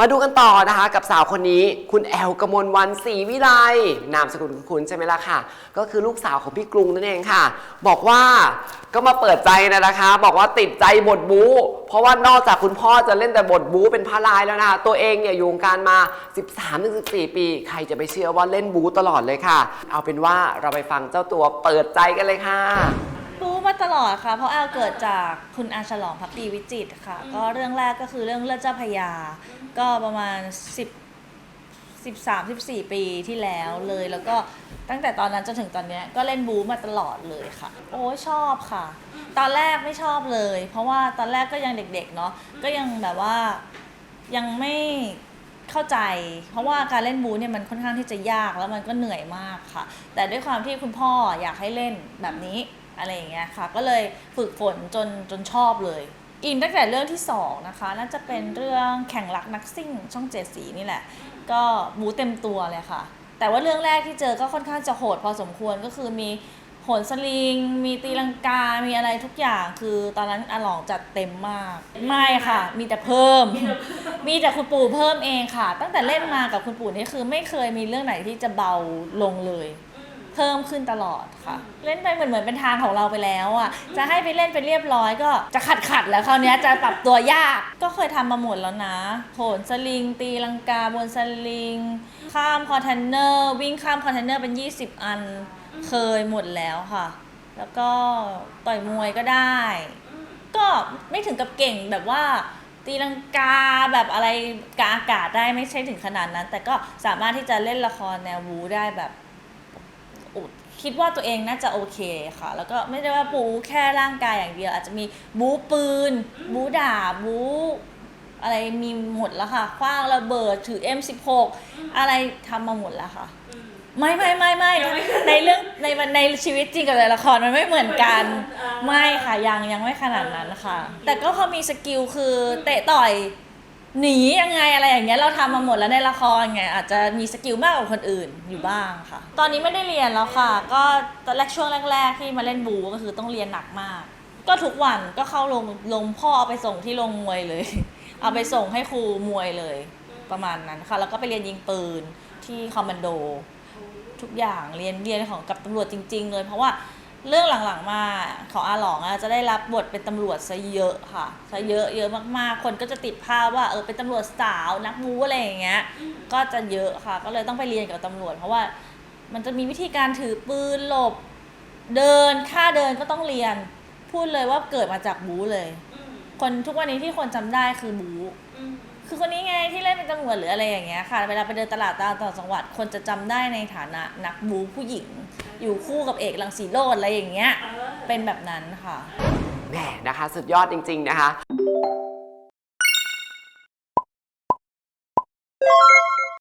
มาดูกันต่อนะคะกับสาวคนนี้คุณแอลกมลวันศรีวิไลนามสกุลคุณใช่ไหมล่ะค่ะ ก็คือลูกสาวของพี่กรุงนั่นเองค่ะ บอกว่าก็มาเปิดใจนะนะคะ บอกว่าติดใจบทบู๊เพราะว่านอกจากคุณพ่อจะเล่นแต่บทบู๊เป็นพระลายแล้วนะคะตัวเองเนี่ยอยู่วงการมา 13-14 ปี ใครจะไปเชื่อว่าเล่นบู๊ตลอดเลยค่ะ เอาเป็นว่าเราไปฟังเจ้าตัวเปิดใจกันเลยค่ะ ตลอดค่ะ เพราะแอลเกิดจากคุณอาฉลองพักดีวิจิตรค่ะ ก็เรื่องแรกก็คือเรื่องเลือดเจ้าพระยา ก็ประมาณ 10 13 14 ปีที่แล้วเลย แล้วก็ตั้งแต่ตอนนั้นจนถึงตอนเนี้ยก็เล่นบูมาตลอดเลยค่ะ โอ้ชอบค่ะ ตอนแรกไม่ชอบเลย เพราะว่าตอนแรกก็ยังเด็กๆเนาะก็ยังแบบว่ายังไม่เข้าใจ เพราะว่าการเล่นบูเนี่ยมันค่อนข้างที่จะยากแล้วมันก็เหนื่อยมากค่ะ แต่ด้วยความที่คุณพ่ออยากให้เล่นแบบนี้ อะไรอย่างเงี้ยค่ะ ก็เลยฝึกฝนจนจนชอบเลย อินตั้งแต่เรื่องที่สองนะคะ น่าจะเป็นเรื่องแข่งรักนักซิ่ง ช่องเจ็ดสีนี่แหละ ก็บูเต็มตัวเลยค่ะ แต่ว่าเรื่องแรกที่เจอก็ค่อนข้างจะโหดพอสมควรก็คือมีโหนสลิง มีตีลังกา มีอะไรทุกอย่าง คือตอนนั้นอลองจัดเต็มมาก ไม่ค่ะ มีแต่เพิ่ม มีแต่คุณปู่เพิ่มเองค่ะ ตั้งแต่เล่นมากับคุณปู่นี่คือไม่เคยมีเรื่องไหนที่จะเบาลงเลย เพิ่มขึ้นตลอดค่ะ เล่นไปเหมือนเหมือนเป็นทางของเราไปแล้วอะจะให้ไปเล่นไปเรียบร้อยก็จะขัดขัดแล้วคราวนี้จะปรับตัวยากก็เคยทำมาหมดแล้วนะโหนสลิง ตีลังกาบนสลิง ข้ามคอนเทนเนอร์ วิ่งข้ามคอนเทนเนอร์เป็น 20 อันเคยหมดแล้วค่ะ แล้วก็ต่อยมวยก็ได้ ก็ไม่ถึงกับเก่งแบบว่าตีลังกาแบบอะไรกาอากาศได้ไม่ใช่ถึงขนาดนั้น แต่ก็สามารถที่จะเล่นละครแนววูได้แบบ คิดว่าตัวเองน่าจะโอเคค่ะ แล้วก็ไม่ได้ว่าบูแค่ร่างกายอย่างเดียว อาจจะมีบูปืน บูดาบบูอะไรมีหมดแล้วค่ะคว้างระเบิดถือ M16 อะไรทำมาหมดแล้วค่ะ ไม่ไม่ไม่ไม่ในเรื่องในในชีวิตจริงกับในละครมันไม่เหมือนกัน ไม่ค่ะยังยังไม่ขนาดนั้นค่ะ แต่ก็พอมีสกิลคือเตะต่อย หนียังไงอะไรอย่างเงี้ยเราทำมาหมดแล้วในละครไงอาจจะมีสกิลมากกว่าคนอื่นอยู่บ้างค่ะ ตอนนี้ไม่ได้เรียนแล้วค่ะ ก็ตอนแรกช่วงแรก ๆ ที่มาเล่นบูก็คือต้องเรียนหนักมาก ก็ทุกวันก็เข้าลงลงพ่อเอาไปส่งที่โรงมวยเลย เอาไปส่งให้ครูมวยเลยประมาณนั้นค่ะ แล้วก็ไปเรียนยิงปืนที่คอมมานโด ทุกอย่างเรียนเรียนของกับตำรวจจริง ๆ เลย เพราะว่า เรื่องหลังๆมาของอาหลองอะจะได้รับบทเป็นตำรวจซะเยอะค่ะซะเยอะเยอะมากๆ คนก็จะติดภาพว่าเออเป็นตำรวจสาวนักบูอะไรอย่างเงี้ย ก็จะเยอะค่ะ ก็เลยต้องไปเรียนกับตำรวจ เพราะว่ามันจะมีวิธีการถือปืนหลบเดินค่าเดินก็ต้องเรียน พูดเลยว่าเกิดมาจากบูเลย คนทุกวันนี้ที่คนจำได้คือบู คือคนนี้ไงที่เล่นเป็นตำรวจหรืออะไรอย่างเงี้ยค่ะ เวลาไปเดินตลาดตามต่างจังหวัดคนจะจำได้ในฐานะนักบูผู้หญิง อยู่คู่กับเอกลังสีโรดอะไรอย่างเงี้ย เป็นแบบนั้นค่ะ แหมนะคะ สุดยอดจริง ๆ นะคะ